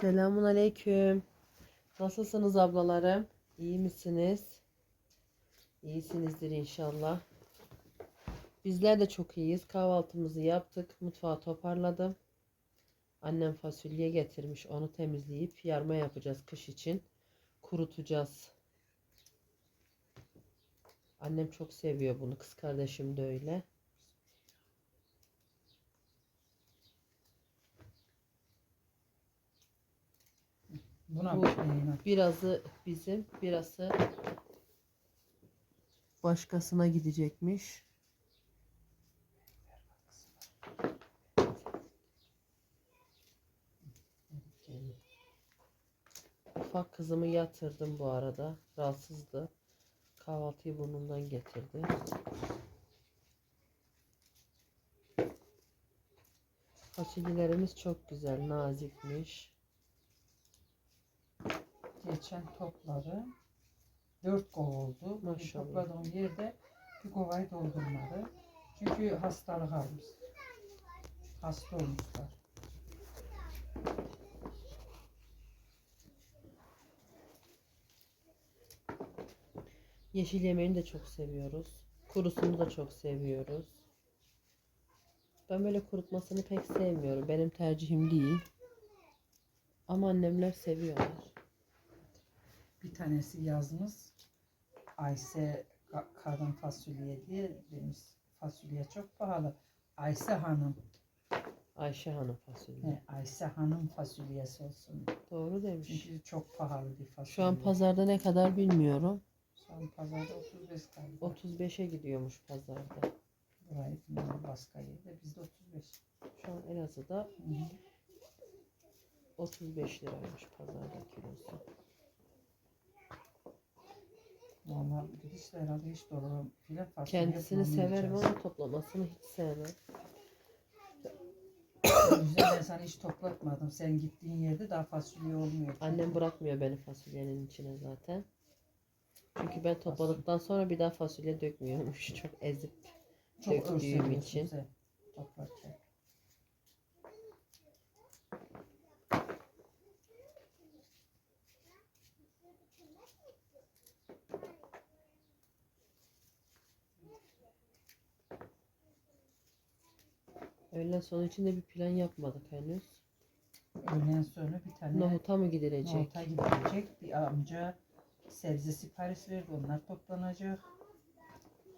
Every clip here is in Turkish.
Selamun aleyküm. Nasılsınız ablalarım? İyi misiniz? İyisinizdir inşallah. Bizler de çok iyiyiz. Kahvaltımızı yaptık. Mutfağı toparladım. Annem fasulye getirmiş. Onu temizleyip yarma yapacağız kış için. Kurutacağız. Annem çok seviyor bunu. Kız kardeşim de öyle. Buna Bu- bir şey yok. Birazı bizim, birası başkasına gidecekmiş. Ufak kızımı yatırdım bu arada. Rahatsızdı. Kahvaltıyı burnundan getirdi. Fasulyelerimiz çok güzel, nazikmiş. Geçen topladı. Dört kova oldu. Maşallah. Topladığım yerde bir kovayı doldurmadı. Çünkü hastalık almış. Hasta olmuşlar. Yeşil yemeğini de çok seviyoruz. Kurusunu da çok seviyoruz. Ben böyle kurutmasını pek sevmiyorum. Benim tercihim değil. Ama annemler seviyorlar. Bir tanesi yazmış. Ayse ka- kadın fasulye diye demiş. Fasulye çok pahalı. Ayse Hanım. Ayşe Hanım fasulye. He, Ayse Hanım fasulyesi olsun. Doğru demiş. Çünkü çok pahalı bir fasulye. Şu an pazarda ne kadar bilmiyorum. Şu an pazarda 35 galiba. 35'e gidiyormuş pazarda. Burayı bilmiyorum başka yerde. Bizde 35. Şu an Elazığ'da Hı hı. 35 liraymış pazarda kilosu. Valla hiç de herhalde hiç doğru filan fasulye Kendisini severim ama toplamasını hiç sevmem. Yüzden ben sana hiç toplatmadım. Sen gittiğin yerde daha fasulye olmuyor. Annem bırakmıyor beni fasulyenin içine zaten. Çünkü ben topladıktan sonra bir daha fasulye dökmüyormuş. Çok ezip çok döktüğüm için. toplarken. Öğlen sonu için de bir plan yapmadık henüz. Öğleden sonra bir tane Nohuta mı gidilecek? Nohuta gidecek. Bir amca sebze sipariş verdi. Onlar toplanacak.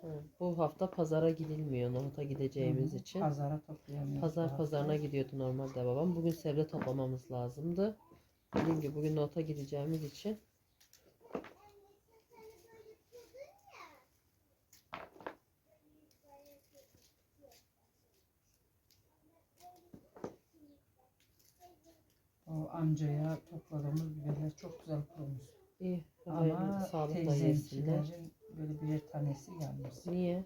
Ha, bu hafta pazara gidilmiyor nohuta gideceğimiz Hı için. Pazara toplayamıyoruz. Pazar pazarına gidiyordu normalde babam. Bugün sebze toplamamız lazımdı. Dediğim gibi bugün nohuta gideceğimiz için. O amcaya topladığımız biberler çok güzel kurumuş. İyi. Ama teyzemkilerin böyle birer tanesi yanmış. Niye?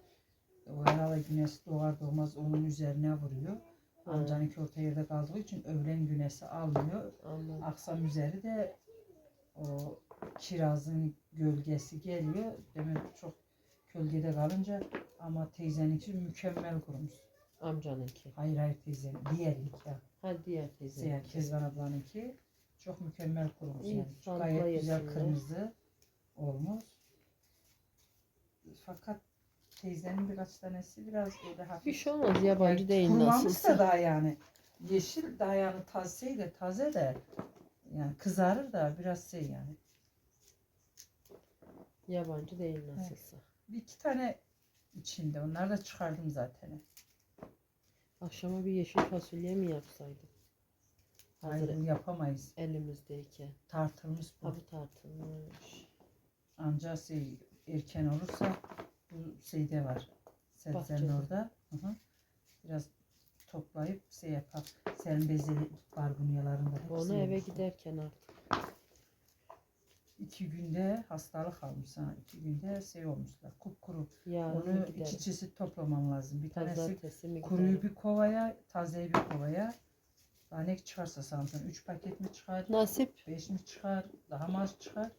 O herhalde güneş doğar doğmaz onun üzerine vuruyor. Ha, Amcanınki orta yerde kaldığı için öğlen güneşi almıyor. anladım. Akşam üzeri de o kirazın gölgesi geliyor. Demek çok gölgede kalınca ama teyzeninki mükemmel kurumuş. Amcanınki. Hayır hayır teyze diğerinki. Ha diğer teyze. Yani Kezban ablanınki çok mükemmel kurumuş İyi, yani. sağlıkla Gayet güzel yesinler. kırmızı olmuş. Fakat teyzenin birkaç tanesi biraz böyle hafif. Bir şey olmaz yabancı Yani değil kurumamış da nasılsa. daha yani. Yeşil daha yani taze de taze de yani kızarır da biraz şey yani. Yabancı değil nasılsa. Bir iki tane içinde onları da çıkardım zaten. Akşama bir yeşil fasulye mi yapsaydık? Hazır Hayır yapamayız. elimizdeyken. Tartılmış bu. Ha bu tartılmış. Ancak şey erken olursa bu şeyde var. Sebzenin Bahçede. orada. Hı hı. Biraz toplayıp şey yapar. Senin bezeli barbunyalarında Onu eve olmuş. giderken artık. İki günde hastalık almış ha. İki günde şey olmuşlar. Kupkuru. Yarın Onu iki çeşit toplamam lazım. Bir tanesi Pazartesi mi kuruyu bir kovaya, tazeyi bir kovaya. Daha ne çıkarsa sanırım. Üç paket mi çıkar? Nasip. Beş mi çıkar? Daha mı az çıkar?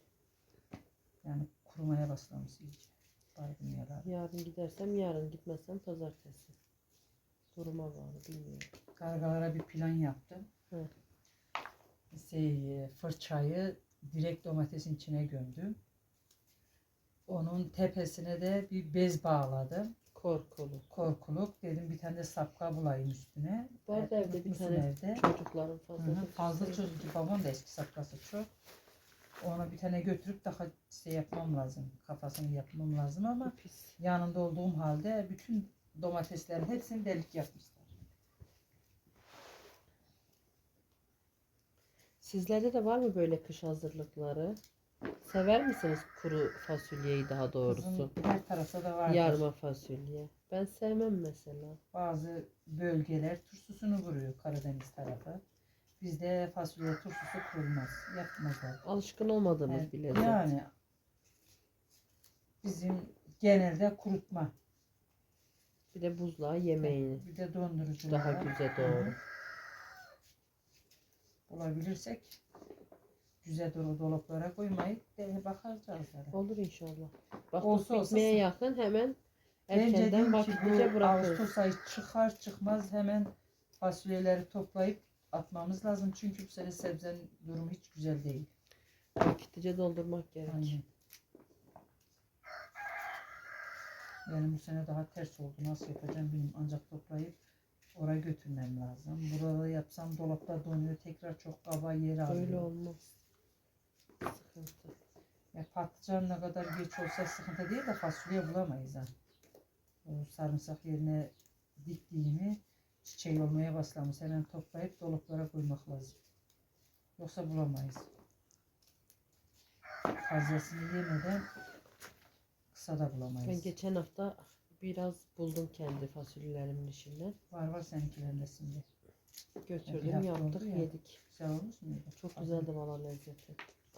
Yani kurumaya başlamış iyice. Barbunyalar. Yarın gidersem yarın gitmezsem pazartesi. Duruma bağlı bilmiyorum. Kargalara bir plan yaptım. Hı. şey, fırçayı direkt domatesin içine gömdüm. Onun tepesine de bir bez bağladım. Korkulu. Korkuluk dedim bir tane de sapka bulayım üstüne. Var da evde bir tane evde. çocukların Hı fazla. hı, da Fazla çocuk babam da eski sapkası çok. Ona bir tane götürüp daha şey yapmam lazım. Kafasını yapmam lazım ama Pis. yanında olduğum halde bütün domateslerin hepsini delik yapmışlar. Sizlerde de var mı böyle kış hazırlıkları? Sever misiniz kuru fasulyeyi daha doğrusu? Bizim her tarafta da var. Yarma fasulye. Ben sevmem mesela. Bazı bölgeler turşusunu vuruyor Karadeniz tarafı. Bizde fasulye turşusu kurulmaz. Yapmazlar. Alışkın olmadığımız Evet, lezzet. Yani bizim genelde kurutma. Bir de buzluğa yemeğini. Bir de donduruculara. Daha güzel doğru. Bulabilirsek güzel dolu dolaplara koymayıp de bakacağız. zaten. Olur inşallah. Bak Olsa olsa bitmeye yakın hemen erkenden vakitlice bu bırakıyoruz. Ağustos ayı çıkar çıkmaz hemen fasulyeleri toplayıp atmamız lazım. Çünkü bu sene sebzenin durumu hiç güzel değil. Vakitlice doldurmak gerek. Aynen. Yani bu sene daha ters oldu. Nasıl yapacağım bilmiyorum. Ancak toplayıp oraya götürmem lazım. Burada yapsam dolapta donuyor. Tekrar çok kaba yer alıyor. Öyle olmaz. Sıkıntı. Ya patlıcan ne kadar geç olsa sıkıntı değil de fasulye bulamayız ha. O sarımsak yerine diktiğimi çiçeği olmaya başlamış. Hemen toplayıp dolaplara koymak lazım. Yoksa bulamayız. Fazlasını yemeden kısa da bulamayız. Ben geçen hafta biraz buldum kendi fasulyelerimin içinden. Var var seninkilerinde şimdi. Götürdüm yaptık ya. yedik. Güzel olmuş muydu? Çok güzeldi valla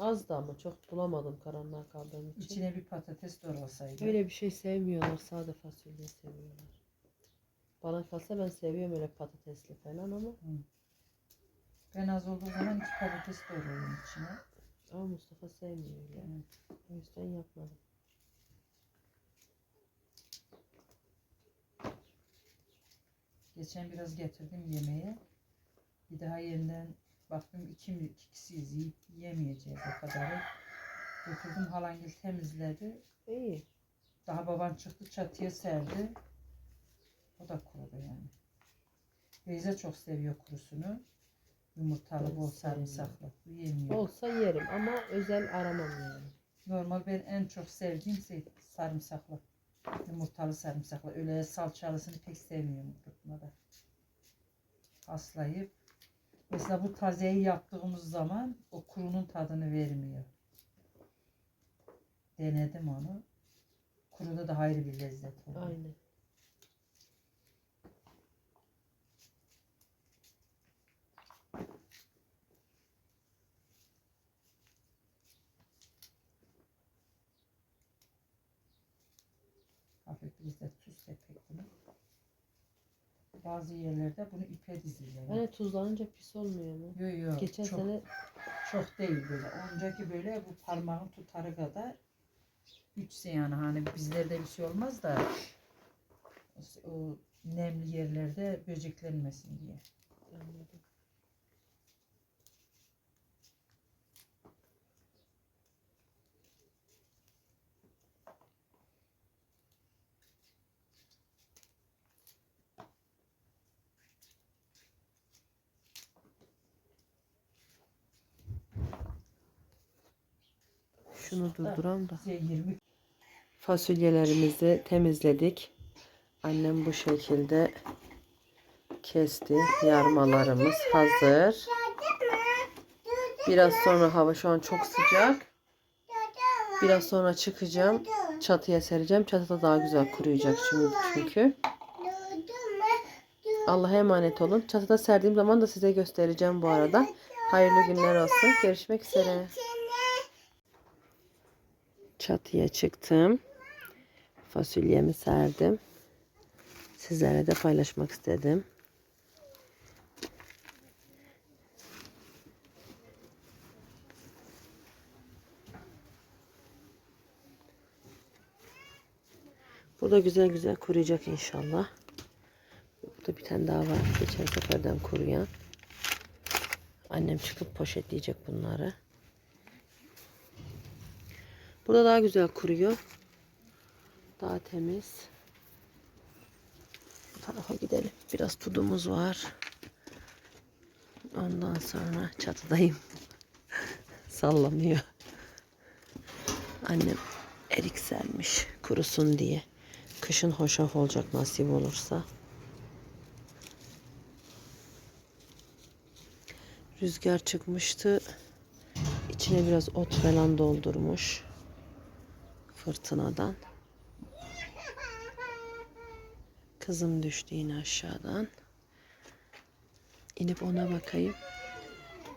lezzeti. Azdı ama çok bulamadım karanlığa kaldığım için. İçine bir patates doğrasaydı. Öyle bir şey sevmiyorlar. Sade fasulye seviyorlar. Bana kalsa ben seviyorum öyle patatesli falan ama Ben az olduğu zaman iki patates doğruyorum içine. ama Mustafa sevmiyor öyle. Yani O yüzden yapmadım. Geçen biraz getirdim yemeğe. Bir daha yeniden baktım iki, mi- iki kişiyiz yiyip yemeyeceğiz o kadarı. Götürdüm halangül temizledi. İyi. Daha baban çıktı çatıya serdi. O da kurudu yani. Beyza çok seviyor kurusunu. Yumurtalı, Ben bol sarımsaklı. Yemiyor. Olsa yerim ama özel aramam yani. Normal ben en çok sevdiğim şey sarımsaklı. Yumurtalı sarımsaklı. Öyle salçalısını pek sevmiyorum kurutmada. Aslayıp mesela bu tazeyi yaptığımız zaman o kurunun tadını vermiyor. Denedim onu. Kuruda da ayrı bir lezzet oluyor. Aynen. Hafif bizde tuz tepek bunu. Bazı yerlerde bunu ipe diziyorlar. Hani tuzlanınca pis olmuyor mu? Yo yo. Geçen çok, sene çok değil böyle. Önceki böyle bu parmağın tutarı kadar üçse yani hani bizlerde bir şey olmaz da o nemli yerlerde böceklenmesin diye. anladım. Şunu durduram da. 20 Fasulyelerimizi temizledik. Annem bu şekilde kesti. Yarmalarımız hazır. Biraz sonra hava şu an çok sıcak. Biraz sonra çıkacağım. Çatıya sereceğim. Çatıda daha güzel kuruyacak şimdi çünkü. Allah'a emanet olun. Çatıda serdiğim zaman da size göstereceğim bu arada. Hayırlı günler olsun. Görüşmek üzere. Çatıya çıktım. Fasulyemi serdim. Sizlerle de paylaşmak istedim. Burada güzel güzel kuruyacak inşallah. Burada bir tane daha var. Geçen seferden kuruyan. Annem çıkıp poşetleyecek bunları. Burada daha güzel kuruyor. Daha temiz. Bu tarafa gidelim. Biraz tudumuz var. Ondan sonra çatıdayım. Sallanıyor. Annem erik sermiş kurusun diye. Kışın hoşaf olacak nasip olursa. Rüzgar çıkmıştı. İçine biraz ot falan doldurmuş. Fırtınadan. Kızım düştü yine aşağıdan. İnip ona bakayım.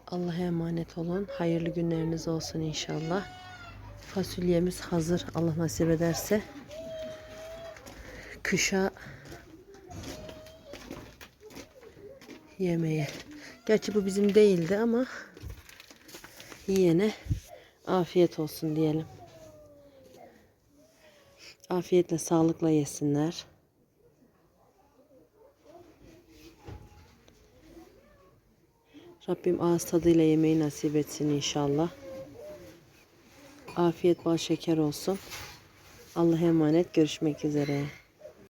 Allah'a emanet olun. Hayırlı günleriniz olsun inşallah. Fasulyemiz hazır. Allah nasip ederse. Kışa yemeğe. Gerçi bu bizim değildi ama yiyene afiyet olsun diyelim. Afiyetle, sağlıkla yesinler. Rabbim ağız tadıyla yemeği nasip etsin inşallah. Afiyet bal şeker olsun. Allah'a emanet görüşmek üzere.